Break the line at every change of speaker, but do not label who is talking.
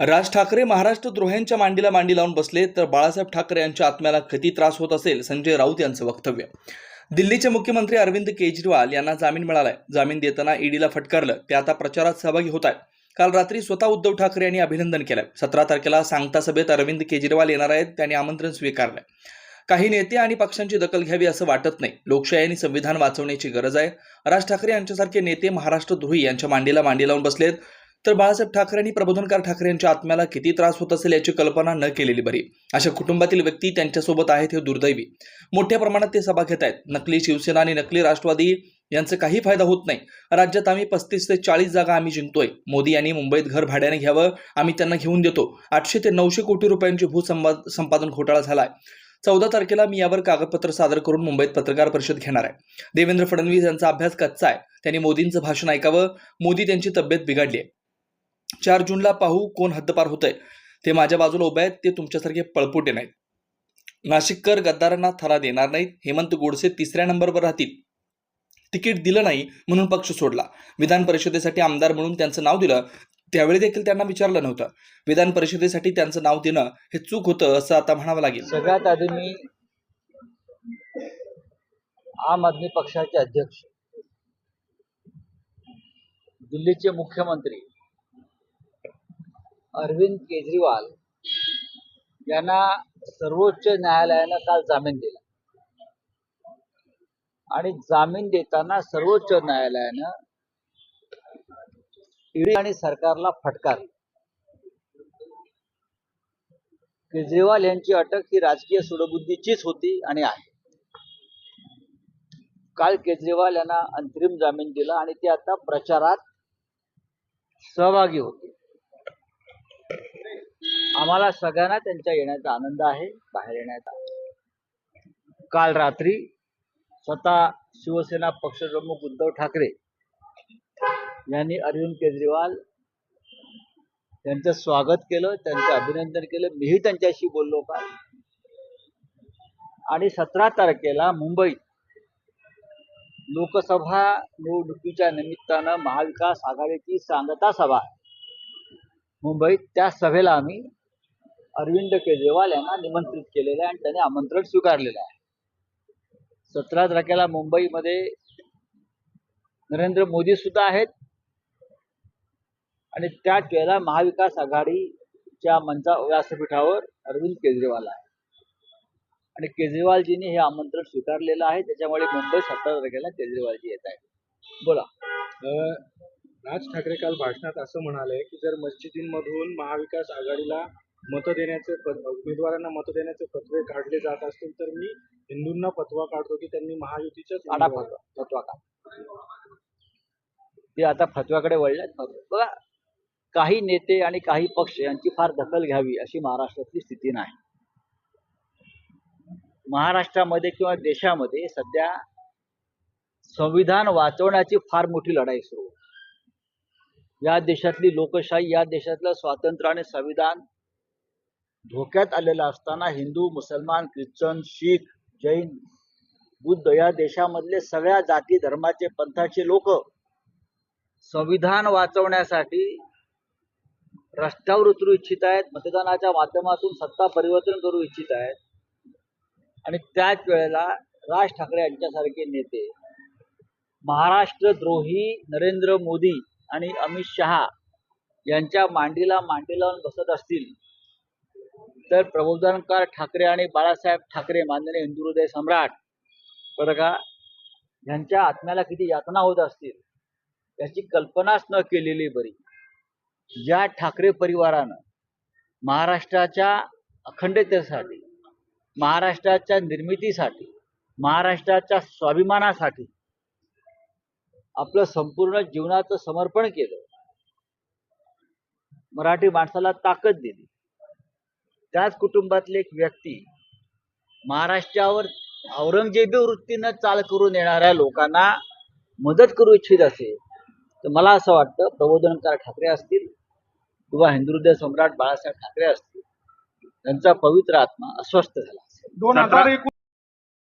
राज ठाकरे महाराष्ट्र द्रोह्यांच्या मांडीला मांडी लावून बसले तर बाळासाहेब ठाकरे यांच्या आत्म्याला किती त्रास होत असेल? संजय राऊत यांचं वक्तव्य. दिल्लीचे मुख्यमंत्री अरविंद केजरीवाल यांना जामीन मिळालाय. जामीन देताना ईडीला फटकारलं. ते आता प्रचारात सहभागी होत आहेत काल रात्री स्वतः उद्धव ठाकरे यांनी अभिनंदन केलंय. सतरा तारखेला सांगता सभेत अरविंद केजरीवाल येणार आहेत. त्यांनी आमंत्रण स्वीकारलंय. काही नेते आणि पक्षांची दखल घ्यावी असं वाटत नाही. लोकशाही आणि संविधान वाचवण्याची गरज आहे. राज ठाकरे यांच्यासारखे नेते महाराष्ट्र द्रोही यांच्या मांडीला मांडी लावून बसलेत. तर बाळासाहेब ठाकरे आणि प्रबोधनकार ठाकरे यांच्या आत्म्याला किती त्रास होत असेल याची कल्पना न केलेली बरी. अशा कुटुंबातील व्यक्ती त्यांच्यासोबत आहेत हे दुर्दैवी. मोठ्या प्रमाणात ते सभा घेत आहेत. नकली शिवसेना आणि नकली राष्ट्रवादी यांचा काही फायदा होत नाही. राज्यात आम्ही पस्तीस ते चाळीस जागा आम्ही जिंकतोय. मोदी यांनी मुंबईत घर भाड्याने घ्यावं आम्ही त्यांना घेऊन देतो. आठशे ते नऊशे कोटी रुपयांची भूसंपा संपादन घोटाळा झालाय. चौदा तारखेला मी यावर कागदपत्र सादर करून मुंबईत पत्रकार परिषद घेणार आहे. देवेंद्र फडणवीस यांचा अभ्यास कच्चा आहे. त्यांनी मोदींचं भाषण ऐकावं. मोदी त्यांची तब्येत बिघडली आहे. चार जूनला पाहू कोण हद्दपार होतंय. ते माझ्या बाजूला उभे आहेत ते तुमच्यासारखे पळपुटे नाहीत. नाशिककर गद्दारांना थरा देणार नाहीत हेमंत गोडसे तिसऱ्या नंबरवर राहतील. तिकीट दिलं नाही म्हणून पक्ष सोडला. विधान परिषदेसाठी आमदार म्हणून त्यांचं नाव दिलं त्यावेळी देखील त्यांना विचारलं नव्हतं. विधान परिषदेसाठी त्यांचं नाव देणं हे चूक होतं असं आता म्हणावं लागेल.
सगळ्यात आधी मी आम आदमी पक्षाचे अध्यक्ष दिल्लीचे मुख्यमंत्री अरविंद केजरीवाल यांना सर्वोच्च न्यायालयानं काल जामीन दिला. आणि जामीन देताना सर्वोच्च न्यायालयानं ईडी आणि सरकारला फटकार. केजरीवाल यांची अटक ही राजकीय सुडबुद्धीचीच होती आणि आहे. काल केजरीवाल यांना अंतरिम जामीन दिला आणि ते आता प्रचारात सहभागी होते. आम्हाला सगळ्यांना त्यांच्या येण्याचा आनंद आहे बाहेर येण्याचा. काल रात्री स्वतः शिवसेना पक्षप्रमुख उद्धव ठाकरे यांनी अरविंद केजरीवाल त्यांचं स्वागत केलं त्यांचं अभिनंदन केलं. मीही त्यांच्याशी बोललो का आणि सतरा तारखेला मुंबईत लोकसभा निवडणुकीच्या निमित्तानं महाविकास आघाडीची सांगता सभा आहे. मुंबईत त्या सभेला आम्ही अरविंद केजरीवाल यांना निमंत्रित केलेलं आहे आणि त्यांनी आमंत्रण स्वीकारलेलं आहे. सतरा तारखेला मुंबईमध्ये नरेंद्र मोदी सुद्धा आहेत. आणि त्याच वेळेला महाविकास आघाडीच्या मंचा व्यासपीठावर अरविंद केजरीवाल आहे. आणि केजरीवालजींनी हे आमंत्रण स्वीकारलेलं आहे. त्याच्यामुळे मुंबई सतरा तारखेला केजरीवालजी येत आहेत. बोला.
राज ठाकरे काल भाषणात असं म्हणाले की जर मस्जिदींमधून महाविकास आघाडीला मतं देण्याचे उमेदवारांना मतं देण्याचे फतवे काढले जात असतील तर मी हिंदूंना फतवा काढतो की त्यांनी महायुतीच्याच
काढा
उमेदवार-
फतवा फतवा का ते आता फतव्याकडे वळल्यात बघा काही नेते आणि काही पक्ष यांची फार दखल घ्यावी अशी महाराष्ट्रातली स्थिती नाही. महाराष्ट्रामध्ये किंवा देशामध्ये सध्या संविधान वाचवण्याची फार मोठी लढाई सुरू. या देशातली लोकशाही या देशातलं स्वातंत्र्य आणि संविधान धोक्यात आलेला असताना हिंदू मुसलमान ख्रिश्चन शीख जैन बुद्ध या देशामधले सगळ्या जाती धर्माचे पंथाचे लोक संविधान वाचवण्यासाठी रस्त्यावर उतरू इच्छित आहेत मतदानाच्या माध्यमातून सत्ता परिवर्तन करू इच्छित आहेत. आणि त्याच वेळेला राज ठाकरे यांच्यासारखे नेते महाराष्ट्र द्रोही नरेंद्र मोदी आणि अमित शहा यांच्या मांडीला मांडी लावून बसत असतील. तर प्रबोधनकार ठाकरे आणि बाळासाहेब ठाकरे माननीय हिंदू हृदय सम्राट बरं का यांच्या आत्म्याला किती यातना होत असतील याची कल्पनाच न केलेली बरी. ज्या ठाकरे परिवारानं महाराष्ट्राच्या अखंडतेसाठी महाराष्ट्राच्या निर्मितीसाठी महाराष्ट्राच्या स्वाभिमानासाठी आपलं संपूर्ण जीवनाचं समर्पण केलं. मराठी माणसाला ताकद दिली. त्याच कुटुंबातले एक व्यक्ती महाराष्ट्रावर औरंगजेबी वृत्तीनं चाल करून येणाऱ्या लोकांना मदत करू इच्छित असेल तर मला असं वाटतं प्रबोधनकार ठाकरे असतील किंवा हिंदुहृदय सम्राट बाळासाहेब ठाकरे असतील त्यांचा पवित्र आत्मा अस्वस्थ झाला असेल.
दोन हजार